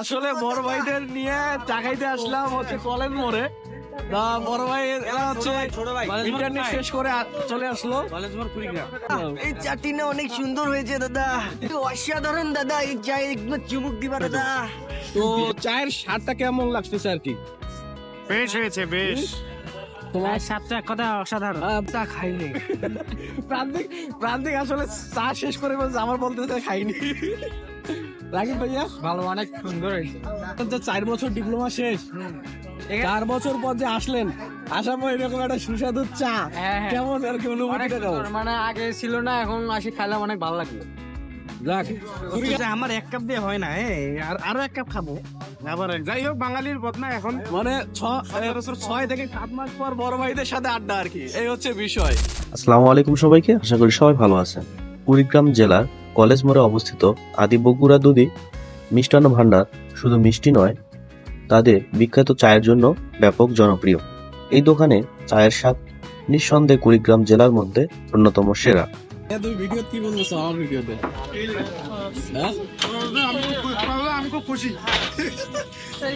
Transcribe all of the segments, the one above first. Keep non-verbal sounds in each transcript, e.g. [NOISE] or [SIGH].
আসলে বড় ভাইদের নিয়ে চা খাইতে আসলাম হচ্ছে কলেজ মোড়ে। বড় ভাই এরা হচ্ছে ইন্টারনেট শেষ করে চলে আসলো। এই চাটি না অনেক সুন্দর হয়েছে দাদা। অসাধারণ দাদা এই চায় একবার চুমুক দিবা দাদা। তো চায়ের স্বাদটা কেমন লাগতেছে আর কি? বেশ হয়েছে বেশ। তোমার সাতটা কথা অসাধারণ। চা খাইনি। [LAUGHS] প্রান্তিক প্রান্তিক আসলে চা শেষ করে বলছে আমার বলতে খাইনি। রাকিব ভাইয়া। ভালো অনেক সুন্দর হয়েছে। যে চার বছর ডিপ্লোমা শেষ। চার বছর পর যে আসলেন আসার পর এরকম একটা সুস্বাদু চা। হ্যাঁ, হ্যাঁ। কেমন আর কি অনুভূতিটা কেমন? মানে আগে ছিল না এখন আসি খাইলাম অনেক ভালো লাগল। আমার এক কাপ দিয়ে হয় না আর আরও এক কাপ খাব। আবার যাই হোক বাঙালির বদনা এখন। মানে ছ- এ, ছয় থেকে সাত মাস পর বড় ভাইদের সাথে আড্ডা আর কি এই হচ্ছে বিষয়। আসসালামু আলাইকুম সবাইকে আশা করি সবাই ভালো আছেন। কুড়িগ্রাম জেলার কলেজ মোড়ে অবস্থিত আদি বগুড়া দুধি মিষ্টান্ন ভান্ডার শুধু মিষ্টি নয় তাদের বিখ্যাত চায়ের জন্য ব্যাপক জনপ্রিয়। এই দোকানে চায়ের স্বাদ নিঃসন্দেহে কুড়িগ্রাম জেলার মধ্যে অন্যতম সেরা। তুমি ভিডিও কি বলছো আমার ভিডিওতে? হ্যাঁ? আমি খুব খুশি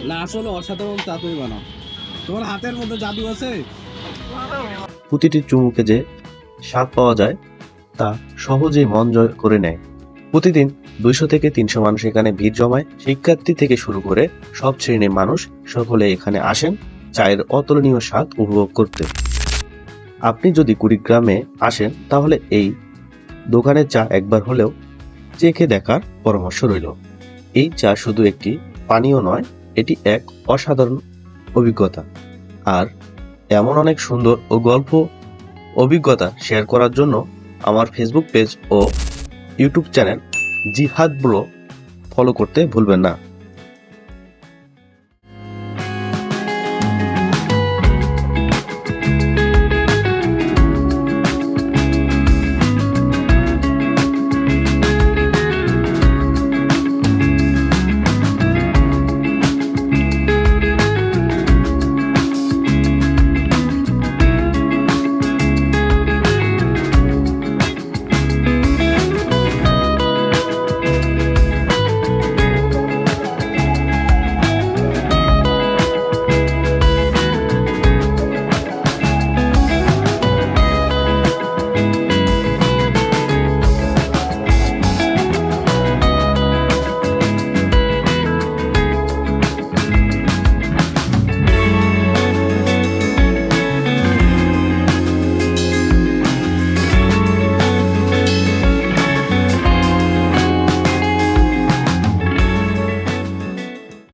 না আসলে অসাধারণ চা তুমি বানাও। তোমার হাতের মধ্যে জাদু আছে? প্রতিটি চুমুকে যে স্বাদ পাওয়া যায় তা সহজেই মন জয় করে নেয়। প্রতিদিন দুইশো থেকে তিনশো মানুষ এখানে ভিড় জমায়। শিক্ষার্থী থেকে শুরু করে সব শ্রেণির মানুষ সকলে এখানে আসেন চায়ের অতুলনীয় স্বাদ উপভোগ করতে। আপনি যদি কুড়িগ্রামে আসেন, তাহলে এই দোকানের চা একবার হলেও চেখে দেখার পরামর্শ রইল। এই চা শুধু একটি পানীয় নয়, এটি এক অসাধারণ অভিজ্ঞতা। আর এমন অনেক সুন্দর ও গল্প অভিজ্ঞতা শেয়ার করার জন্য আমার ফেসবুক পেজ ও YouTube channel Jihad blog follow করতে ভুলবেন না।